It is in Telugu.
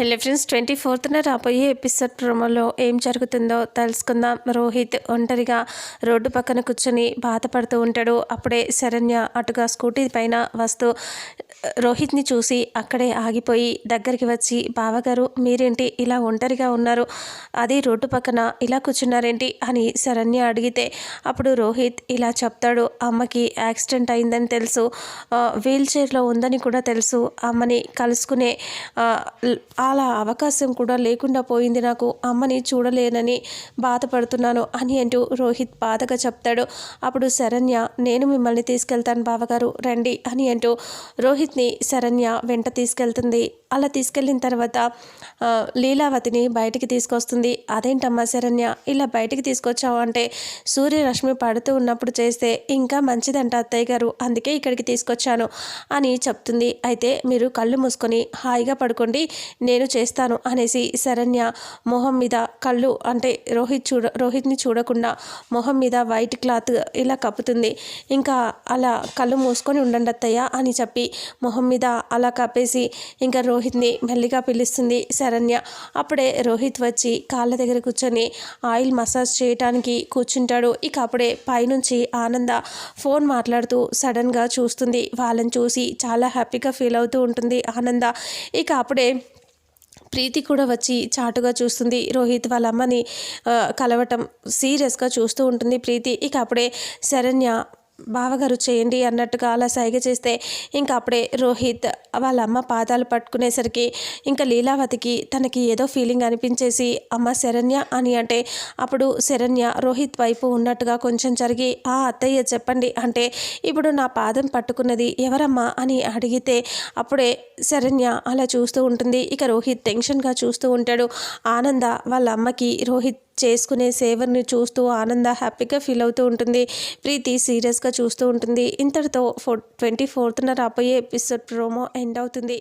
హెల్లో ఫ్రెండ్స్ ట్వంటీ ఫోర్త్న రాబోయే ఎపిసోడ్ ప్రోమోలో ఏం జరుగుతుందో తెలుసుకుందాం. రోహిత్ ఒంటరిగా రోడ్డు పక్కన కూర్చొని బాధపడుతూ ఉంటాడు. అప్పుడే శరణ్య అటుగా స్కూటీ పైన వస్తూ రోహిత్ని చూసి అక్కడే ఆగిపోయి దగ్గరికి వచ్చి బావగారు మీరేంటి ఇలా ఒంటరిగా ఉన్నారు? అది రోడ్డు పక్కన ఇలా కూర్చున్నారేంటి? అని శరణ్య అడిగితే అప్పుడు రోహిత్ ఇలా చెప్తాడు అమ్మకి యాక్సిడెంట్ అయిందని తెలుసు వీల్ చైర్లో ఉందని కూడా తెలుసు. అమ్మని కలుసుకునే అలా అవకాశం కూడా లేకుండా పోయింది. నాకు అమ్మని చూడలేనని బాధపడుతున్నాను అని అంటూ రోహిత్ బాధగా చెప్తాడు. అప్పుడు శరణ్య నేను మిమ్మల్ని తీసుకెళ్తాను బావగారు రండి అని అంటూ రోహిత్ని శరణ్య వెంట తీసుకెళ్తుంది. అలా తీసుకెళ్ళిన తర్వాత లీలావతిని బయటికి తీసుకొస్తుంది. అదేంటమ్మా శరణ్య ఇలా బయటికి తీసుకొచ్చావు అంటే సూర్యరశ్మి పడుతూ ఉన్నప్పుడు చేస్తే ఇంకా మంచిదంట అత్తయ్య గారు అందుకే ఇక్కడికి తీసుకొచ్చాను అని చెప్తుంది. అయితే మీరు కళ్ళు మూసుకొని హాయిగా పడుకోండి నేను చేస్తాను అనేసి శరణ్య మొహం మీద కళ్ళు అంటే రోహిత్ చూడ రోహిత్ని చూడకుండా మొహం మీద వైట్ క్లాత్ ఇలా కప్పుతుంది. ఇంకా అలా కళ్ళు మూసుకొని ఉండండి అత్తయ్య అని చెప్పి మొహం మీద అలా కప్పేసి ఇంకా రోహిత్ని మెల్లిగా పిలుస్తుంది శరణ్య. అప్పుడే రోహిత్ వచ్చి కాళ్ళ దగ్గర కూర్చొని ఆయిల్ మసాజ్ చేయటానికి కూర్చుంటాడు. ఇక అప్పుడే పైనుంచి ఆనంద ఫోన్ మాట్లాడుతూ సడన్గా చూస్తుంది. వాళ్ళని చూసి చాలా హ్యాపీగా ఫీల్ అవుతూ ఉంటుంది ఆనంద. ఇక అప్పుడే ప్రీతి కూడా వచ్చి చాటుగా చూస్తుంది. రోహిత్ వాళ్ళ అమ్మని కలవటం సీరియస్గా చూస్తూ ఉంటుంది ప్రీతి. ఇక అప్పుడే శరణ్య బావగారు చేయండి అన్నట్టుగా అలా సైగ చేస్తే ఇంకా అప్పుడే రోహిత్ వాళ్ళ అమ్మ పాదాలు పట్టుకునేసరికి ఇంకా లీలావతికి తనకి ఏదో ఫీలింగ్ అనిపించేసి అమ్మ శరణ్య అని అంటే అప్పుడు శరణ్య రోహిత్ వైపు ఉన్నట్టుగా కొంచెం జరిగి ఆ అత్తయ్య చెప్పండి అంటే ఇప్పుడు నా పాదం పట్టుకున్నది ఎవరమ్మా అని అడిగితే అప్పుడే శరణ్య అలా చూస్తూ ఉంటుంది. ఇక రోహిత్ టెన్షన్గా చూస్తూ ఉంటాడు. ఆనంద వాళ్ళ అమ్మకి రోహిత్ చేసుకునే సేవర్ని చూస్తూ ఆనంద హ్యాపీగా ఫీల్ అవుతూ ఉంటుంది. ప్రీతి సీరియస్గా చూస్తూ ఉంటుంది. ఇంతటితో ఫోర్ ట్వంటీ ఫోర్త్న రాబోయే ఎపిసోడ్ ప్రోమో ఎండ్ అవుతుంది.